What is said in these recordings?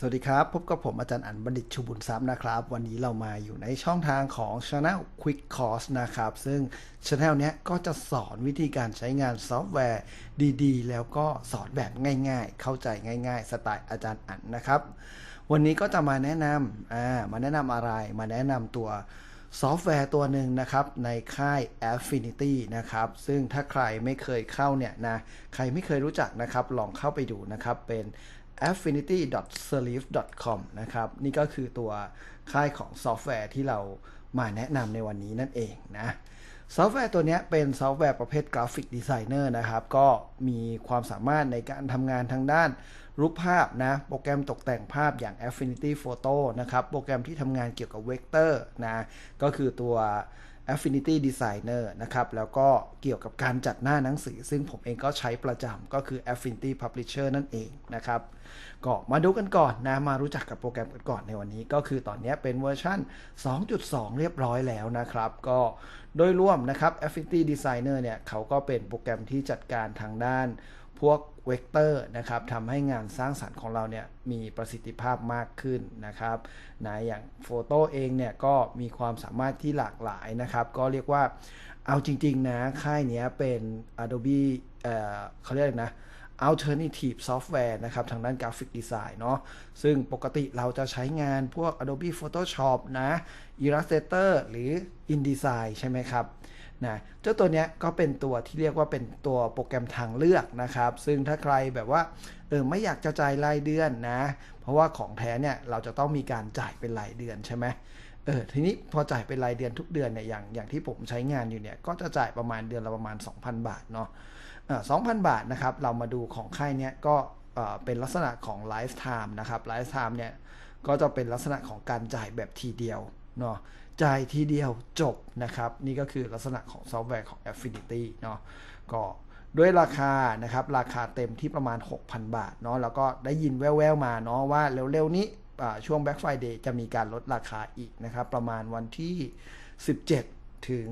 สวัสดีครับ พบกับผมอาจารย์อันบัณฑิตชูบุญทรัพย์นะครับ วันนี้เรามาอยู่ในช่องทางของ Channel Quick Course นะครับ ซึ่ง Channel เนี้ยก็จะสอนวิธีการใช้งานซอฟต์แวร์ดีๆ แล้วก็สอนแบบง่ายๆ เข้าใจง่ายๆ สไตล์อาจารย์อันนะครับ วันนี้ก็จะมาแนะนำอ่ามาแนะนำอะไรมาแนะนำตัวซอฟต์แวร์ตัวหนึ่งนะครับ ในค่าย Affinity นะครับ ซึ่งถ้าใครไม่เคยเข้าเนี่ยนะ ใครไม่เคยรู้จักนะครับ ลองเข้าไปดูนะครับ เป็น affinity.serif.com นะครับ นี่ก็คือตัวค่ายของซอฟต์แวร์ที่เรามาแนะนำในวันนี้นั่นเองนะซอฟต์แวร์ตัวนี้เป็นซอฟต์แวร์ประเภทกราฟิกดีไซเนอร์นะครับ ก็มีความสามารถในการทำงานทางด้านรูปภาพนะ โปรแกรมตกแต่งภาพอย่าง Affinity Photo นะครับ โปรแกรมที่ทำงานเกี่ยวกับเวกเตอร์นะ ก็คือตัว Affinity Designer นะครับ แล้วก็เกี่ยวกับการจัดหน้าหนังสือ ซึ่งผมเองก็ใช้ประจำก็คือ Affinity Publisher นั่นเองนะครับ ก็มาดูกันก่อนนะ มารู้จักกับโปรแกรมกันก่อนในวันนี้ ก็คือตอนนี้เป็นเวอร์ชัน2.2 เรียบร้อยแล้วนะครับ ก็โดยรวมนะครับ Affinity Designer เนี่ยเขาก็เป็นโปรแกรมที่จัดการทางด้าน พวกเวกเตอร์นะครับทำให้งานสร้างสรรค์ของเราเนี่ยมีประสิทธิภาพมากขึ้นนะครับนะอย่างโฟโต้เองเนี่ยก็มีความสามารถที่หลากหลายนะครับ ก็เรียกว่าเอาจริง ๆ นะ ค่ายนี้เป็น Adobe เอ่อเขาเรียกนะ Alternative Software นะครับ ทางด้านกราฟิกดีไซน์เนาะซึ่งปกติเราจะใช้งานพวก Adobe Photoshop นะ Illustrator หรือ InDesign ใช่ไหมครับ นะเจ้าตัวเนี้ยก็เป็นตัวที่เรียกว่าเป็นตัวโปรแกรมทางเลือกนะครับ ซึ่งถ้าใครแบบว่าเออไม่อยากจะจ่ายรายเดือนนะ เพราะว่าของแท้เนี่ยเราจะต้องมีการจ่ายเป็นรายเดือนใช่ไหมเออทีนี้พอจ่ายเป็นรายเดือนทุกเดือนเนี่ยอย่างอย่างที่ผมใช้งานอยู่เนี่ยก็จะจ่ายประมาณเดือนละประมาณ 2,000 บาทเนาะสองพันบาทนะครับเรามาดูของค่ายเนี้ยก็เป็นลักษณะของไลฟ์ไทม์นะครับไลฟ์ไทม์เนี่ยก็จะเป็นลักษณะของการจ่ายแบบทีเดียวเนาะ จ่ายทีเดียวจบนะครับ นี่ก็คือลักษณะของซอฟต์แวร์ของ Affinity เนาะก็ด้วยราคานะครับ ราคาเต็มที่ประมาณ 6,000 บาทเนาะแล้วก็ได้ยินแว่วๆมาเนาะว่าเร็วๆนี้ช่วง Black Friday จะมีการลดราคาอีกนะครับ ประมาณวันที่ 17 ถึง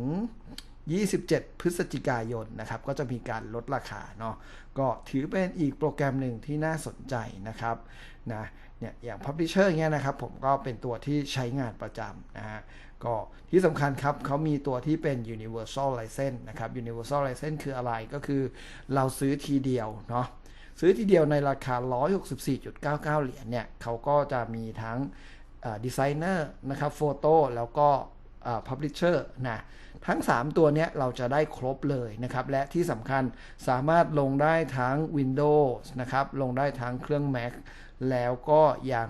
27 พฤศจิกายนนะครับ ก็จะมีการลดราคาเนาะก็ถือเป็นอีกโปรแกรมหนึ่งที่น่าสนใจนะครับนะเนี่ยอย่าง Publisher เงี้ยนะครับ ผมก็เป็นตัวที่ใช้งานประจำนะฮะ ก็ที่สำคัญครับเขามีตัวที่เป็น universal license นะครับ universal license คืออะไรก็คือเราซื้อทีเดียวเนาะซื้อทีเดียวในราคา 164.99 เหรียญเนี่ยเขาก็จะมีทั้งดีไซเนอร์นะครับโฟโต้แล้วก็พับลิเชอร์นะทั้ง 3 ตัวนี้เราจะได้ครบเลยนะครับ และที่สำคัญสามารถลงได้ทั้ง Windows นะครับ ลงได้ทั้งเครื่อง Mac แล้วก็ยัง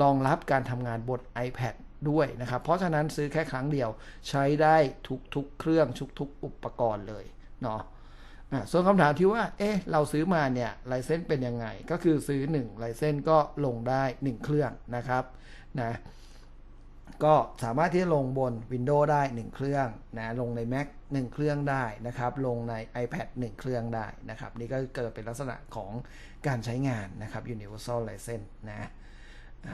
รองรับการทำงานบน iPad ด้วยนะครับ เพราะฉะนั้นซื้อแค่ครั้งเดียวใช้ได้ทุกๆเครื่องทุกๆอุปกรณ์เลยเนาะส่วนคำถามที่ว่า เอ๊ะ เราซื้อมาเนี่ยไลเซนส์เป็นยังไง ก็คือซื้อ1ไลเซนส์ก็ลงได้ 1 เครื่องนะครับนะ ก็สามารถที่จะลงบน Windows ได้ 1 เครื่องนะ ลงใน Mac 1 เครื่องได้นะครับ ลงใน iPad 1 เครื่องได้นะครับ นี่ก็เกิดเป็นลักษณะของการใช้งานนะครับ Universal License นะ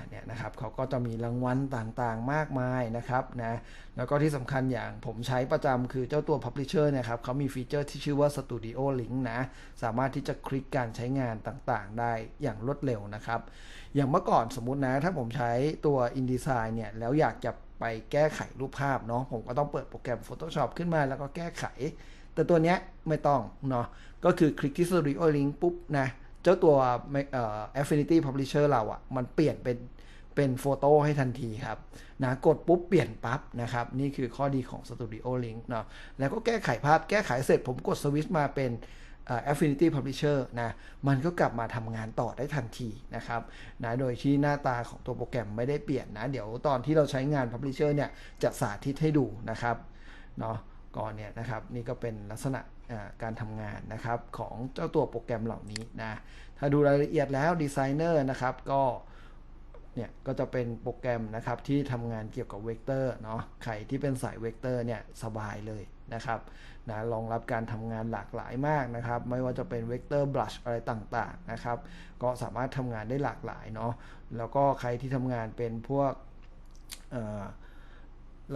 เนี่ยนะครับเขาก็จะมีรางวัลต่างๆมากมายนะครับนะแล้วก็ที่สำคัญอย่างผมใช้ประจำคือเจ้าตัว Publisher นะครับเขามีฟีเจอร์ที่ชื่อว่า Studio Link นะสามารถที่จะคลิกการใช้งานต่างๆ ได้อย่างรวดเร็วนะครับ อย่างเมื่อก่อนสมมุตินะ ถ้าผมใช้ตัว InDesign เนี่ยแล้วอยากจะไปแก้ไขรูปภาพเนาะผมก็ต้องเปิดโปรแกรม Photoshop ขึ้นมาแล้วก็แก้ไข แต่ตัวเนี้ยไม่ต้องเนาะก็คือคลิกที่ Studio Link ปุ๊บนะ จ้าตัว Affinity Publisher เราอะ่ะ มันเปลี่ยนเป็นเป็นโฟโต้ให้ทันทีครับนะกดปุ๊บเปลี่ยนปั๊บนะครับ นี่คือข้อดีของ Studio Link เนาะแล้วก็แก้ไขภาพแก้ไขเสร็จผมกดสวิตช์มาเป็น Affinity Publisher นะมันก็กลับมาทำงานต่อได้ทันทีนะครับนะโดยที่หน้าตาของตัวโปรแกรมไม่ได้เปลี่ยนนะ เดี๋ยวตอนที่เราใช้งาน Publisher เนี่ยจะสาธิตให้ดูนะครับเนาะ ก่อนเนี่ยนะครับนี่ก็เป็นลักษณะการทำงานนะครับของเจ้าตัวโปรแกรมเหล่านี้นะถ้าดูรายละเอียดแล้วดีไซเนอร์นะครับก็เนี่ยก็จะเป็นโปรแกรมนะครับที่ทำงานเกี่ยวกับเวกเตอร์เนาะใครที่เป็นสายเวกเตอร์เนี่ยสบายเลยนะครับนะรองรับการทำงานหลากหลายมากนะครับไม่ว่าจะเป็นเวกเตอร์บลัชอะไรต่างๆนะครับก็สามารถทำงานได้หลากหลายเนาะแล้วก็ใครที่ทำงานเป็นพวก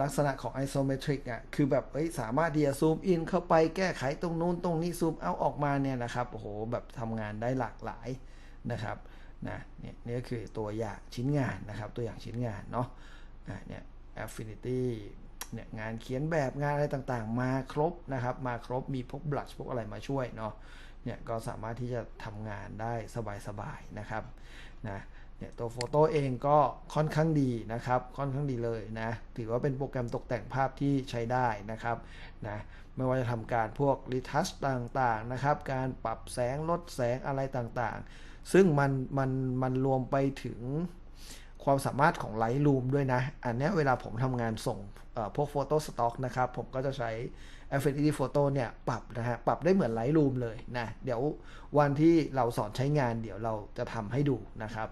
ลักษณะของ isometric อะ คือแบบเอ้ยสามารถที่จะซูมอินเข้าไปแก้ไขตรงนู้นตรงนี้ซูมเอาออกมาเนี่ยนะครับ โอ้โห แบบทำงานได้หลากหลายนะครับ นะเนี่ยนี่ก็คือตัวอย่างชิ้นงานนะครับ ตัวอย่างชิ้นงานเนาะะเนี่ย Affinity เนี่ยงานเขียนแบบงานอะไรต่างๆ มาครบนะครับ มาครบมีพวกบลัชพวกอะไรมาช่วยเนาะ เนี่ยก็สามารถที่จะทำงานได้สบายๆนะครับ นะ เนี่ยตัวโฟโต้เองก็ค่อนข้างดีนะครับ ค่อนข้างดีเลยนะ ถือว่าเป็นโปรแกรมตกแต่งภาพที่ใช้ได้นะครับนะไม่ว่าจะทำการพวกรีทัชต่างๆนะครับ การปรับแสงลดแสงอะไรต่างๆ ซึ่งมันมันมันรวมไปถึงความสามารถของ Lightroom ด้วยนะ อันนี้เวลาผมทำงานส่งพวก Photo Stock นะครับ ผมก็จะใช้ Affinity Photo เนี่ย ปรับนะฮะ ปรับได้เหมือน Lightroom เลยนะ เดี๋ยววันที่เราสอนใช้งานเดี๋ยวเราจะทำให้ดูนะครับ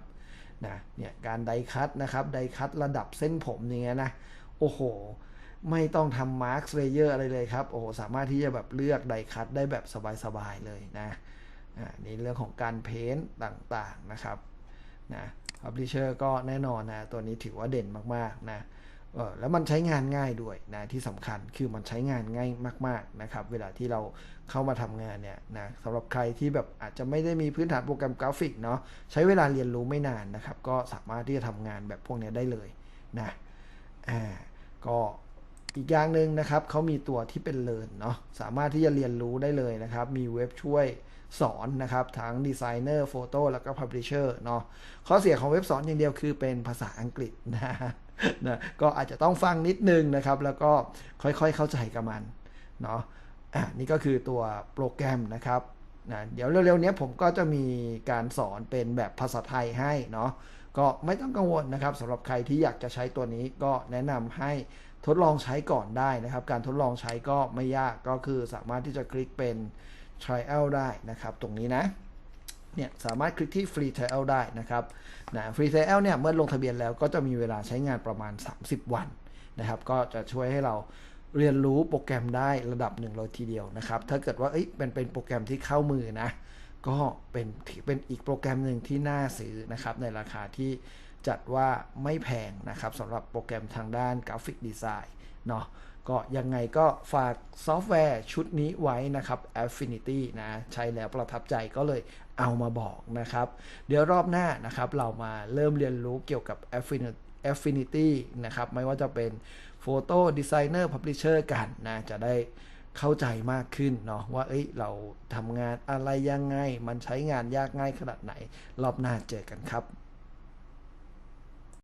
นะเนี่ยการไดคัตนะครับไดคัตระดับเส้นผมอย่างเงี้ยนะโอ้โห ไม่ต้องทำมาร์คเลเยอร์อะไรเลยครับโอ้โหสามารถที่จะแบบเลือกไดคัตได้แบบสบายๆเลยนะอ่านี่เรื่องของการเพ้นต์ต่างๆนะครับนะพับลิเชอร์ก็แน่นอนนะตัวนี้ถือว่าเด่นมากๆนะ เออแล้วมันใช้งานง่ายด้วยนะที่สำคัญคือมันใช้งานง่ายมาก ๆนะครับ เวลาที่เราเข้ามาทำงานเนี่ยนะสำหรับใครที่แบบอาจจะไม่ได้มีพื้นฐานโปรแกรมกราฟิกเนาะใช้เวลาเรียนรู้ไม่นานนะครับ ก็สามารถที่จะทำงานแบบพวกนี้ได้เลยนะอ่าก็อีกอย่างหนึ่งนะครับเขามีตัวที่เป็นเลิร์นเนาะสามารถที่จะเรียนรู้ได้เลยนะครับ มีเว็บช่วยสอนนะครับทั้งดีไซเนอร์โฟโต้แล้วก็พับลิเชอร์เนาะข้อเสียของเว็บสอนอย่างเดียวคือเป็นภาษาอังกฤษนะ นะก็อาจจะต้องฟังนิดนึงนะครับ แล้วก็ค่อยๆเข้าใจกับมันเนาะอะนี่ก็คือตัวโปรแกรมนะครับนะเดี๋ยวเร็วๆนี้ผมก็จะมีการสอนเป็นแบบภาษาไทยให้เนาะก็ไม่ต้องกังวลนะครับสำหรับใครที่อยากจะใช้ตัวนี้ก็แนะนำให้ทดลองใช้ก่อนได้นะครับ การทดลองใช้ก็ไม่ยากก็คือสามารถที่จะคลิกเป็น trial ได้นะครับ ตรงนี้นะ เนี่ยสามารถคลิกที่ free trial ได้นะครับนะฟรีไทลเนี่ยเมื่อลงทะเบียนแล้วก็จะมีเวลาใช้งานประมาณ 30 วันนะครับ ก็จะช่วยให้เราเรียนรู้โปรแกรมได้ระดับหนึ่งเลยทีเดียวนะครับ ถ้าเกิดว่าเอ้ยเป็นเป็นโปรแกรมที่เข้ามือนะ ก็เป็นเป็นอีกโปรแกรมหนึ่งที่น่าซื้อนะครับในราคาที่ จัดว่าไม่แพงนะครับสำหรับโปรแกรมทางด้านกราฟิกดีไซน์เนาะก็ยังไงก็ฝากซอฟต์แวร์ชุดนี้ไว้นะครับ Affinity นะ ใช้แล้วประทับใจก็เลยเอามาบอกนะครับ เดี๋ยวรอบหน้านะครับ เรามาเริ่มเรียนรู้เกี่ยวกับ Affinity นะครับ ไม่ว่าจะเป็น Photo Designer Publisher กันนะ จะได้เข้าใจมากขึ้นเนาะว่าเอ้ยเราทำงานอะไรยังไง มันใช้งานยากง่ายขนาดไหน รอบหน้าเจอกันครับ